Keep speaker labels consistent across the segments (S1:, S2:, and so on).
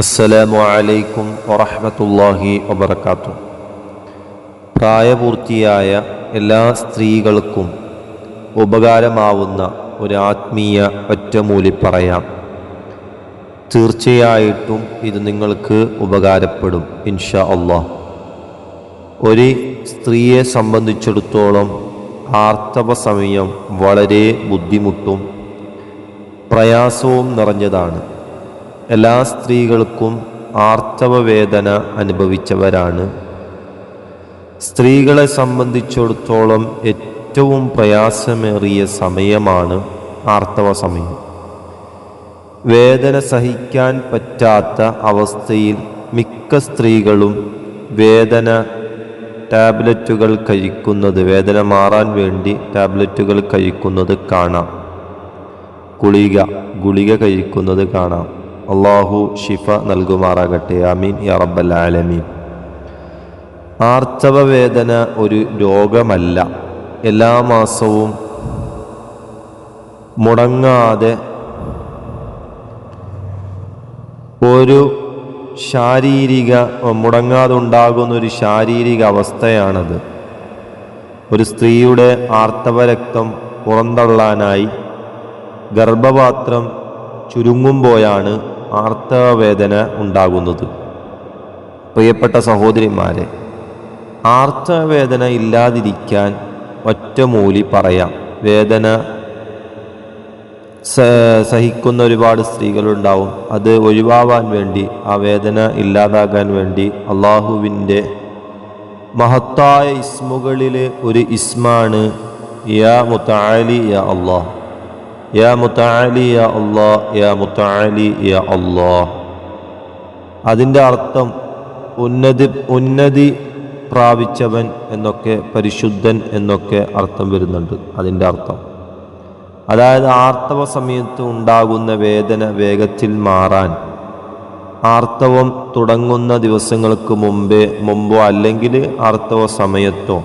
S1: അസ്സലാമു അലൈക്കും വറഹമത്തല്ലാഹി വബർക്കാത്തു പ്രായപൂർത്തിയായ എല്ലാ സ്ത്രീകൾക്കും ഉപകാരമാവുന്ന ഒരു ആത്മീയ ഒറ്റമൂലി പറയാം. തീർച്ചയായിട്ടും ഇത് നിങ്ങൾക്ക് ഉപകാരപ്പെടും ഇൻഷാ അള്ളാഹ്. ഒരു സ്ത്രീയെ സംബന്ധിച്ചിടത്തോളം ആർത്തവ സമയം വളരെ ബുദ്ധിമുട്ടും പ്രയാസവും നിറഞ്ഞതാണ്. എല്ലാ സ്ത്രീകൾക്കും ആർത്തവ വേദന അനുഭവിച്ചവരാണ്. സ്ത്രീകളെ സംബന്ധിച്ചിടത്തോളം ഏറ്റവും പ്രയാസമേറിയ സമയമാണ് ആർത്തവ സമയം. വേദന സഹിക്കാൻ പറ്റാത്ത അവസ്ഥയിൽ മിക്ക സ്ത്രീകളും വേദന ടാബ്ലറ്റുകൾ കഴിക്കുന്നത് വേദന മാറാൻ വേണ്ടി ടാബ്ലറ്റുകൾ കഴിക്കുന്നത് കാണാം. ഗുളിക ഗുളിക കഴിക്കുന്നത് കാണാം. അള്ളാഹു ഷിഫ നൽകുമാറാകട്ടെ. അമീൻ യാ റബ്ബൽ ആലമീൻ. ആർത്തവ വേദന ഒരു രോഗമല്ല. എല്ലാ മാസവും മുടങ്ങാതെ ഒരു ശാരീരിക മുടങ്ങാതെ ഉണ്ടാകുന്ന ഒരു ശാരീരിക അവസ്ഥയാണത്. ഒരു സ്ത്രീയുടെ ആർത്തവരക്തം പുറന്തള്ളാനായി ഗർഭപാത്രം ചുരുങ്ങുമ്പോഴാണ് ആർത്തവവേദന ഉണ്ടാകുന്നത്. പ്രിയപ്പെട്ട സഹോദരിമാരെ ആർത്തവേദന ഇല്ലാതിരിക്കാൻ ഒറ്റമൂലി പറയാം. വേദന സഹിക്കുന്ന ഒരുപാട് സ്ത്രീകളുണ്ടാവും. അത് ഒഴിവാവാൻ വേണ്ടി ആ വേദന ഇല്ലാതാകാൻ വേണ്ടി അള്ളാഹുവിന്റെ മഹത്തായ ഇസ്മുകളിലെ ഒരു ഇസ്മാണ് യാ മുത്താലി യാ അള്ളാഹ്. യാ മുത്താലി യാ അള്ളാ യാ മുത്താലി യാ അള്ളാ. അതിന്റെ അർത്ഥം ഉന്നതി ഉന്നതി പ്രാപിച്ചവൻ എന്നൊക്കെ പരിശുദ്ധൻ എന്നൊക്കെ അർത്ഥം വരുന്നുണ്ട് അതിന്റെ അർത്ഥം. അതായത് ആർത്തവ സമയത്ത് ഉണ്ടാകുന്ന വേദന വേഗത്തിൽ മാറാൻ ആർത്തവം തുടങ്ങുന്ന ദിവസങ്ങൾക്ക് മുമ്പേ മുമ്പോ അല്ലെങ്കിൽ ആർത്തവ സമയത്തോ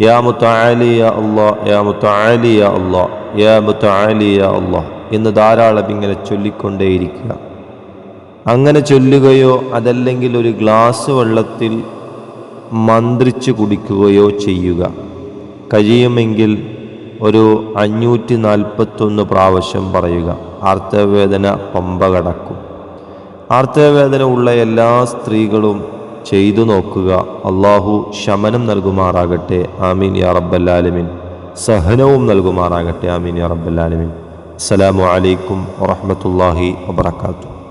S1: യാ മുത്താലി യാ അള്ളാ യാ മുത്താലി യാ അള്ളാ യാ മുത്താലി യാ അള്ളാ എന്ന് ധാരാളം ഇങ്ങനെ ചൊല്ലിക്കൊണ്ടേയിരിക്കുക. അങ്ങനെ ചൊല്ലുകയോ അതല്ലെങ്കിൽ ഒരു ഗ്ലാസ് വെള്ളത്തിൽ മന്ത്രിച്ച് കുടിക്കുകയോ ചെയ്യുക. കഴിയുമെങ്കിൽ ഒരു അഞ്ഞൂറ്റി നാൽപ്പത്തൊന്ന് പ്രാവശ്യം പറയുക. ആർത്തവേദന പമ്പ കടക്കും. ആർത്തവേദന ഉള്ള എല്ലാ സ്ത്രീകളും ചെയ്തു നോക്കുക. അള്ളാഹു ശമനം നൽകുമാറാകട്ടെ. ആമീൻ യാ റബ്ബല്ലാലമിൻ സഹനവും നൽകുമാറാകട്ടെ. ആമീൻ യാ റബ്ബല്ലാലമിൻ അസ്സലാമു അലൈക്കും വറഹമത്തല്ലാഹി വബർക്കാത്തു